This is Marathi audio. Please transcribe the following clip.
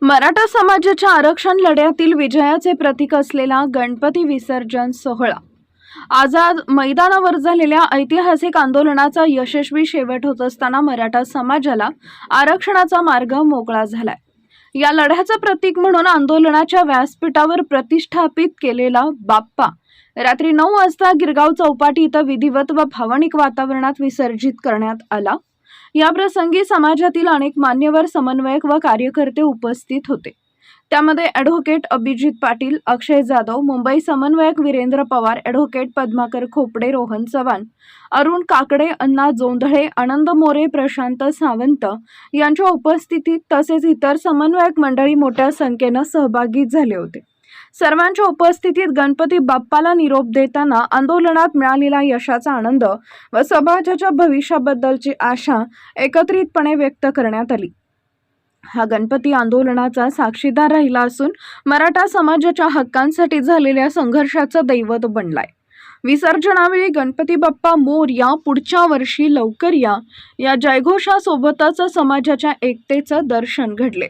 मराठा समाजाच्या आरक्षण लढ्यातील विजयाचे प्रतीक असलेला गणपती विसर्जन सोहळा. आझाद मैदानावर झालेल्या ऐतिहासिक आंदोलनाचा यशस्वी शेवट होत असताना मराठा समाजाला आरक्षणाचा मार्ग मोकळा झालाय. या लढ्याचं प्रतीक म्हणून आंदोलनाच्या व्यासपीठावर प्रतिष्ठापित केलेला बाप्पा रात्री नऊ वाजता गिरगाव चौपाटी इथं विधिवत व भावनिक वातावरणात विसर्जित करण्यात आला. याप्रसंगी समाजातील अनेक मान्यवर समन्वयक व कार्यकर्ते उपस्थित होते. त्यामध्ये ॲडव्होकेट अभिजित पाटील अक्षय जाधव मुंबई समन्वयक वीरेंद्र पवार ॲडव्होकेट पद्माकर खोपडे रोहन चव्हाण अरुण काकडे अण्णा जोंधळे आनंद मोरे प्रशांत सावंत यांच्या उपस्थितीत तसेच इतर समन्वयक मंडळी मोठ्या संख्येनं सहभागी झाले होते. सर्वांच्या उपस्थितीत गणपती बाप्पाला निरोप देताना आंदोलनात मिळालेला यशाचा आनंद व समाजाच्या भविष्याबद्दलची आशा एकत्रितपणे व्यक्त करण्यात आली. हा गणपती आंदोलनाचा साक्षीदार राहिला असून मराठा समाजाच्या हक्कांसाठी झालेल्या संघर्षाचं दैवत बनलाय. विसर्जनावेळी गणपती बाप्पा मोर या पुढच्या वर्षी लवकर या या जयघोषासोबतच समाजाच्या एकतेचं दर्शन घडले.